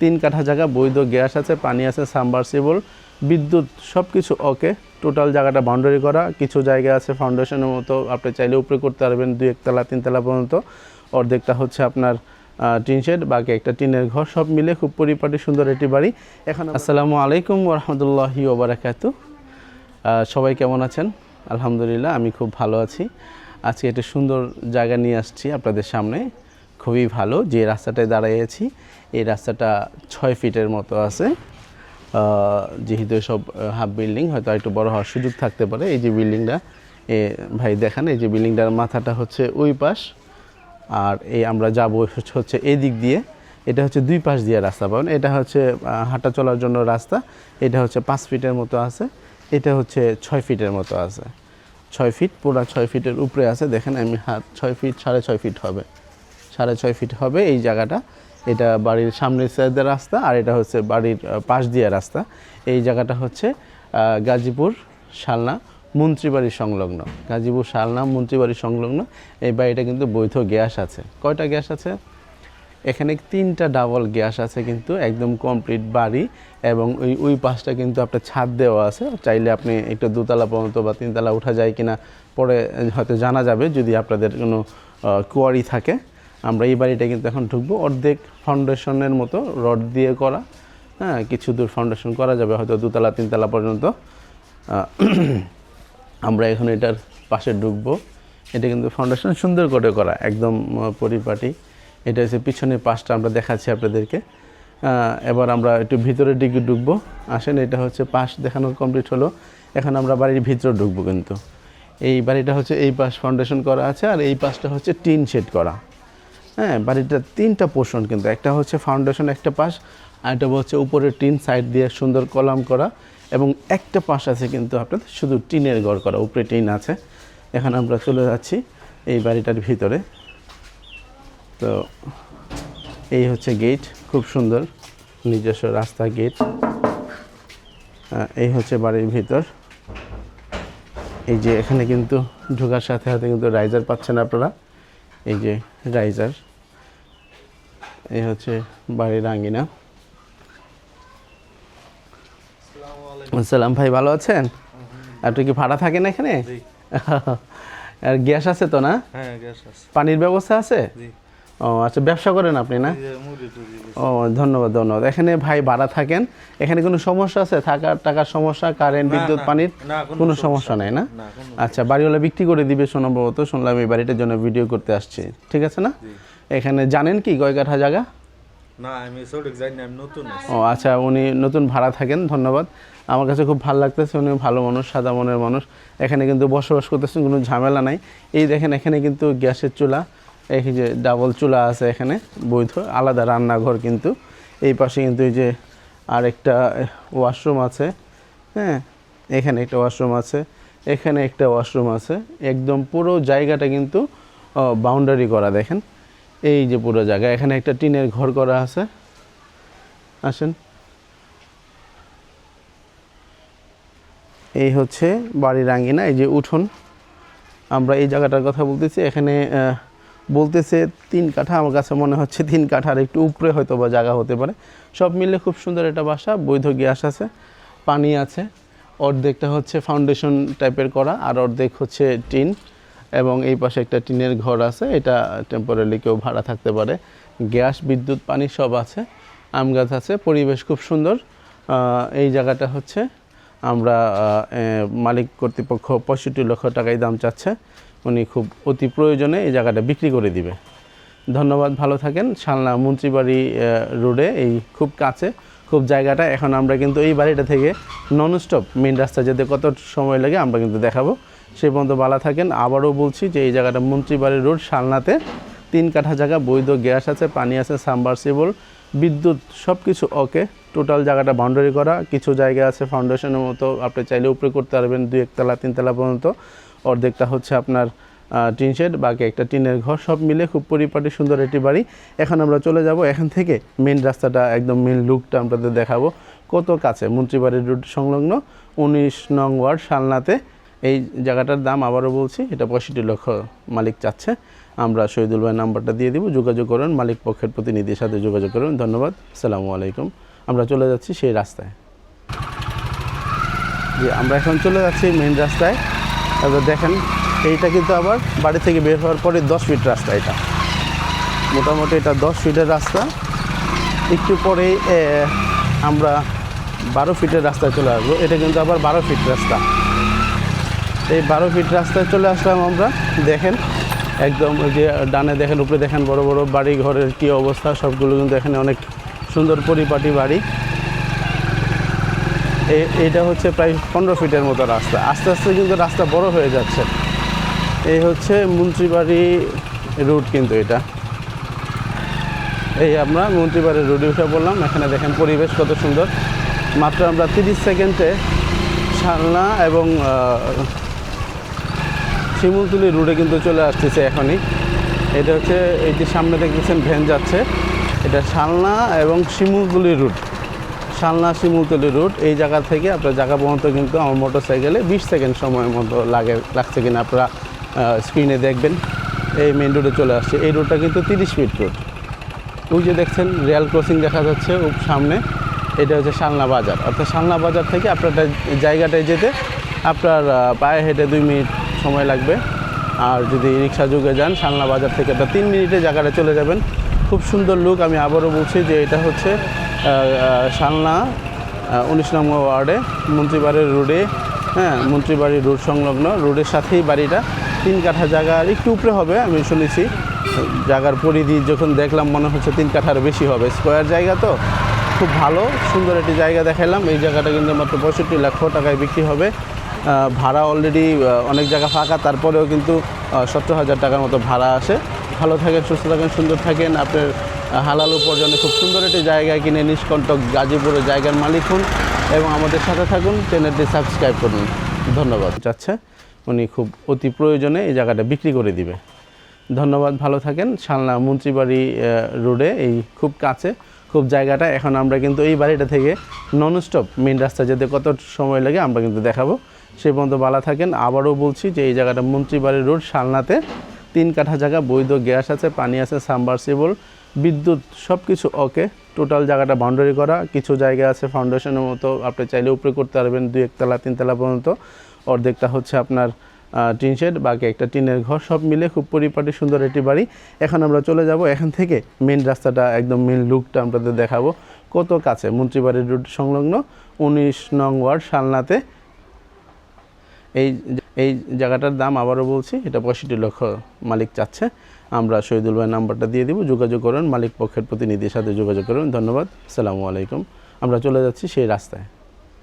তিন কাঠা জায়গা, বৈধ গ্যাস আছে, পানি আছে, সাবমার্সিবল, বিদ্যুৎ সব কিছু ওকে। টোটাল জায়গাটা বাউন্ডারি করা, কিছু জায়গা আছে ফাউন্ডেশনের মতো, আপনি চাইলে উপরে করতে পারবেন দুই একতলা তিনতলা পর্যন্ত। অর্ধেকটা হচ্ছে আপনার টিন শেড, বাকি একটা টিনের ঘর, সব মিলে খুব পরিপাটি, সুন্দর একটি বাড়ি। এখন আসসালামু আলাইকুম রহমতুল্লাহি ওবরাকাতু সবাই কেমন আছেন? আলহামদুলিল্লাহ, আমি খুব ভালো আছি। আজকে একটা সুন্দর জায়গা নিয়ে আসছি আপনাদের সামনে। খুবই ভালো, যে রাস্তাটায় দাঁড়িয়েছি এই রাস্তাটা ছয় ফিটের মতো আছে। যেহেতু সব হাফ বিল্ডিং হয়তো একটু বড় হওয়ার সুযোগ থাকতে পারে। এই যে বিল্ডিংটা এ ভাই দেখান, এই যে বিল্ডিংটার মাথাটা হচ্ছে ওই পাশ। আর এই আমরা যাব হচ্ছে- এই দিক দিয়ে। এটা হচ্ছে দুই পাশ দিয়ে রাস্তা পাবেন এটা হচ্ছে হাঁটা চলার জন্য রাস্তা। এটা হচ্ছে পাঁচ ফিটের মতো আছে। এটা হচ্ছে ছয় ফিটের মতো আছে। ছয় ফিট, পুরা ছয় ফিটের উপরে আছে। দেখেন আমি হাত, ছয় ফিট, সাড়ে ছয় ফিট হবে। সাড়ে ছয় ফিট হবে এই জায়গাটা। এটা বাড়ির সামনের সাইডের রাস্তা আর এটা হচ্ছে বাড়ির পাশ দিয়ে রাস্তা। এই জায়গাটা হচ্ছে গাজীপুর শালনা মন্ত্রীবাড়ির সংলগ্ন। গাজীপুর শালনা মন্ত্রীবাড়ির সংলগ্ন। এই বাড়িটা কিন্তু বৈধ গ্যাস আছে। কয়টা গ্যাস আছে? এখানে তিনটা ডাবল গ্যাস আছে কিন্তু, একদম কমপ্লিট বাড়ি এবং ওই ওই পাশটা কিন্তু আপনার ছাদ দেওয়া আছে। চাইলে আপনি একটু দুতলা পর্যন্ত বা তিনতলা উঠা যায় কিনা, পরে হয়তো জানা যাবে যদি আপনাদের কোনো কোয়ারি থাকে। আমরা এই বাড়িটা কিন্তু এখন ঢুকবো। অর্ধেক ফাউন্ডেশনের মতো রড দিয়ে করা। হ্যাঁ কিছু দূর ফাউন্ডেশন করা যাবে, হয়তো দুতলা, তিনতলা পর্যন্ত। আমরা এখন এটার পাশে ঢুকবো। এটা কিন্তু ফাউন্ডেশন সুন্দর করে করা, একদম পরিপাটি। এটা হচ্ছে পিছনের পাশটা, আমরা দেখাচ্ছি আপনাদেরকে। এবার আমরা একটু ভিতরের দিকে ঢুকবো। আসেন, এটা হচ্ছে পাশ দেখানো কমপ্লিট হলো। এখন আমরা বাড়ির ভিতরে ঢুকবো কিন্তু। এই বাড়িটা হচ্ছে এই পাশ ফাউন্ডেশন করা আছে, আর এই পাশটা হচ্ছে টিন শেড করা। হ্যাঁ বাড়িটা তিনটা পোর্শন কিন্তু। একটা হচ্ছে ফাউন্ডেশন একটা পাশ, আর একটা হচ্ছে উপরে টিন সাইড দিয়ে সুন্দর কলাম করা, এবং একটা পাশ আছে কিন্তু আপনার শুধু টিনের ঘর করা, উপরে টিন আছে। এখন আমরা চলে যাচ্ছি এই বাড়িটার ভিতরে। তো এই হচ্ছে গেট খুব সুন্দর, নিজস্ব রাস্তা গেট এই হচ্ছে বাড়ির ভিতর। এই যে এখানে কিন্তু ঢোকার সাথে সাথে কিন্তু রাইজার পাচ্ছেন আপনারা। এই যে রাইজার এই হচ্ছে বাড়ির আঙ্গিনা। আসসালাম ভাই ভালো আছেন? আপনি কি ভাড়া থাকেন এখানে? আর গ্যাস আছে তো না? হ্যাঁ গ্যাস আছে। পানির ব্যবস্থা আছে? জি। ও আচ্ছা ব্যবসা করেন আপনি না। ও ধন্যবাদ ধন্যবাদ। এখানে ভাই ভাড়া থাকেন এখানে কোনো সমস্যা আছে? থাকার টাকার সমস্যা কারেন্ট বিদ্যুৎ পানির কোনো সমস্যা নাই। না? না আচ্ছা বাড়িওয়ালা বিক্রি করে দিবে সম্ভবত শুনলাম এই বাড়িটার জন্য ভিডিও করতে আসছি। ঠিক আছে না? এখানে জানেন কি কয় কাঠা জায়গা? না আমি সঠিক জানি আমি নতুন ও আচ্ছা উনি নতুন ভাড়া থাকেন ধন্যবাদ। আমার কাছে খুব ভালো লাগতেছে উনি ভালো মানুষ সাদা মনের মানুষ। এখানে কিন্তু বসবাস করতেছেন কোনো ঝামেলা নাই। এই দেখেন এখানে কিন্তু গ্যাসের চুলা। এই যে ডাবল চুলা আছে এখানে, বৈধ, আলাদা রান্নাঘর কিন্তু। এই পাশে কিন্তু এই যে আরেকটা ওয়াশরুম আছে হ্যাঁ এখানে একটা ওয়াশরুম আছে, এখানে একটা ওয়াশরুম আছে। একদম পুরো জায়গাটা কিন্তু বাউন্ডারি করা দেখেন। এই যে পুরো জায়গা, এখানে একটা টিনের ঘর করা আছে। আসেন। এই হচ্ছে বাড়ির আঙ্গিনা এই যে উঠোন। আমরা এই জায়গাটার কথা বলতেছি, এখানে বলতেছে, তিন কাঠা, আমার কাছে মনে হচ্ছে তিন কাঠার একটু উপরে হয়তো বা জায়গা হতে পারে। সব মিলে খুব সুন্দর একটা বাসা, বৈধ গ্যাস আছে, পানি আছে, অর্ধেকটা হচ্ছে ফাউন্ডেশন টাইপের করা, আর অর্ধেক হচ্ছে টিন, এবং এই পাশে একটা টিনের ঘর আছে, এটা টেম্পোরারি কেউ ভাড়া থাকতে পারে। গ্যাস, বিদ্যুৎ, পানি সব আছে, আম গাছ আছে, পরিবেশ খুব সুন্দর। এই জায়গাটা হচ্ছে, আমরা মালিক কর্তৃপক্ষ পঁয়ষট্টি লক্ষ টাকাই দাম চাচ্ছে। উনি খুব অতি প্রয়োজনে এই জায়গাটা বিক্রি করে দিবে। ধন্যবাদ, ভালো থাকেন। শালনা মন্ত্রীবাড়ি রোডে এই খুব কাছে, খুব জায়গাটা। এখন আমরা কিন্তু এই বাড়িটা থেকে নন স্টপ মেন রাস্তা যেতে কত সময় লাগে আমরা কিন্তু দেখাবো। সেই পর্যন্ত ভালো থাকেন। আবারও বলছি যে এই জায়গাটা মন্ত্রীবাড়ি রোড, শালনাতে তিন কাঠা জায়গা, বৈধ গ্যাস আছে, পানি আছে সাবমার্সিবল বিদ্যুৎ সব কিছু ওকে। টোটাল জায়গাটা বাউন্ডারি করা, কিছু জায়গা আছে ফাউন্ডেশনের মতো। আপনি চাইলে উপরে করতে পারবেন, দুই একতলা, তিনতলা পর্যন্ত। অর্ধেকটা হচ্ছে আপনার টিন শেড, বাকি একটা টিনের ঘর, সব মিলে খুব পরিপাটি সুন্দর একটি বাড়ি। এখন আমরা চলে যাব এখান থেকে মেন রাস্তাটা, একদম মেন লুকটা আপনাদের দেখাবো। কত কাছে? মন্ত্রীবাড়ির রোড সংলগ্ন, উনিশ নং ওয়ার্ড, শালনাতে। এই জায়গাটার দাম আবারও বলছি, এটা পঁয়ষট্টি লক্ষ মালিক চাচ্ছে। আমরা শহীদুল ভাই নাম্বারটা দিয়ে দিব, যোগাযোগ করুন, মালিক পক্ষের প্রতিনিধির সাথে যোগাযোগ করুন। ধন্যবাদ সালামু আলাইকুম। আমরা চলে যাচ্ছি সেই রাস্তায়। যে আমরা এখন চলে যাচ্ছি মেন রাস্তায়। এবার দেখেন এইটা কিন্তু আবার বাড়ি থেকে বের হওয়ার পরে দশ ফিট রাস্তা এটা। মোটামুটি এটা দশ ফিটের রাস্তা। একটু পরেই এ, আমরা বারো ফিটের রাস্তায় চলে আসব। এটা কিন্তু আবার বারো ফিট রাস্তা। এই বারো ফিট রাস্তায় চলে আসলাম আমরা। দেখেন একদম ওই যে ডানে দেখেন উপরে দেখেন বড় বড় বাড়ি ঘরের কী অবস্থা। সবগুলো কিন্তু এখানে অনেক সুন্দর পরিপাটি বাড়ি। এ- এইটা হচ্ছে প্রায় পনেরো ফিটের মতো রাস্তা। আস্তে আস্তে কিন্তু রাস্তা বড় হয়ে যাচ্ছে। এই হচ্ছে মন্ত্রীবাড়ি রুট কিন্তু এটা। এই আমরা মন্ত্রীবাড়ির রোডে উঠে বললাম এখানে দেখেন পরিবেশ কত সুন্দর। মাত্র আমরা তিরিশ সেকেন্ডে সালনা এবং শিমুলতুলি রোডে কিন্তু চলে আসতেছে এখনই। এটা হচ্ছে যে সামনে দেখতেছেন, ভ্যান যাচ্ছে। এটা সালনা এবং শিমুলতুলি রুট। সালনা শিমুলতলি রুট, এই জায়গা থেকে আপনার জায়গা পর্যন্ত কিন্তু আমার মোটর সাইকেলে বিশ সেকেন্ড সময়ের মতো লাগে, লাগছে কিনা আপনারা স্ক্রিনে দেখবেন। এই মেন রোডে চলে আসছে। এই রোডটা কিন্তু তিরিশ ফিট রোড ওই যে দেখছেন রেল ক্রসিং দেখা যাচ্ছে সামনে। এটা হচ্ছে শালনা বাজার। অর্থাৎ শালনা বাজার থেকে আপনার জায়গাটায় যেতে আপনার পায়ে হেঁটে দুই মিনিট সময় লাগবে। আর যদি রিক্সা যুগে যান, শালনা বাজার থেকে আপনার তিন মিনিটে জায়গাটা চলে যাবেন। খুব সুন্দর লুক আমি আবারও বলছি যে এটা হচ্ছে আহ, উনিশ নম্বর ওয়ার্ডে মন্ত্রীবাড়ির রোডে হ্যাঁ মন্ত্রীবাড়ির রোড সংলগ্ন রোডের সাথেই বাড়িটা। তিন কাঠা জায়গা একটু উপরে হবে আমি শুনেছি। জায়গার পরিধি যখন দেখলাম মনে হচ্ছে তিন কাঠার বেশি হবে। স্কোয়ার জায়গা তো? খুব ভালো সুন্দর একটি জায়গা দেখালাম এই জায়গাটা কিন্তু মাত্র পঁয়ষট্টি লক্ষ টাকায় বিক্রি হবে। ভাড়া অলরেডি অনেক জায়গা ফাঁকা তারপরেও কিন্তু সত্তর হাজার টাকার মতো ভাড়া আসে। ভালো থাকেন সুস্থ থাকেন সুন্দর থাকেন। আপনার হালাল উপার্জনে খুব সুন্দর একটি জায়গায় কিনে নিষ্কণ্টক গাজীপুরের জায়গার মালিক হন এবং আমাদের সাথে থাকুন, চ্যানেলটি সাবস্ক্রাইব করুন। ধন্যবাদ। যাচ্ছে, উনি খুব অতি প্রয়োজনে এই জায়গাটা বিক্রি করে দিবে। ধন্যবাদ, ভালো থাকেন। শালনা মন্ত্রীবাড়ি রোডে এই খুব কাছে, খুব জায়গাটা। এখন আমরা কিন্তু এই বাড়িটা থেকে নন স্টপ মেন রাস্তা যেতে কত সময় লাগে আমরা কিন্তু দেখাবো। সেই পর্যন্ত বালা থাকেন। আবারও বলছি যে এই জায়গাটা মন্ত্রীবাড়ি রোড, শালনাতে তিন কাঠা জায়গা, বৈধ গ্যাস আছে, পানি আছে সাবমার্সিবল বিদ্যুৎ সব কিছু ওকে টোটাল জায়গাটা বাউন্ডারি করা, কিছু জায়গা আছে ফাউন্ডেশনের মতো, আপনি চাইলে উপরে করতে পারবেন দুই একতলা তিনতলা পর্যন্ত। অর্ধেকটা হচ্ছে আপনার টিন শেড বাকি একটা টিনের ঘর, সব মিলে খুব পরিপাটি, সুন্দর একটি বাড়ি। এখন আমরা চলে যাব এখান থেকে মেন রাস্তাটা, একদম মেন লুকটা আপনাদের দেখাবো। কত কাছে, মন্ত্রীবাড়ির রোড সংলগ্ন, উনিশ নং ওয়ার্ড, শালনাতে। এই এই জায়গাটার দাম আবারও বলছি, এটা পঁয়ষট্টি লক্ষ মালিক চাচ্ছে। আমরা শহীদুল ভাই নাম্বারটা দিয়ে দিব, যোগাযোগ করুন, মালিক পক্ষের প্রতিনিধির সাথে যোগাযোগ করুন। ধন্যবাদ সালামু আলাইকুম। আমরা চলে যাচ্ছি সেই রাস্তায়।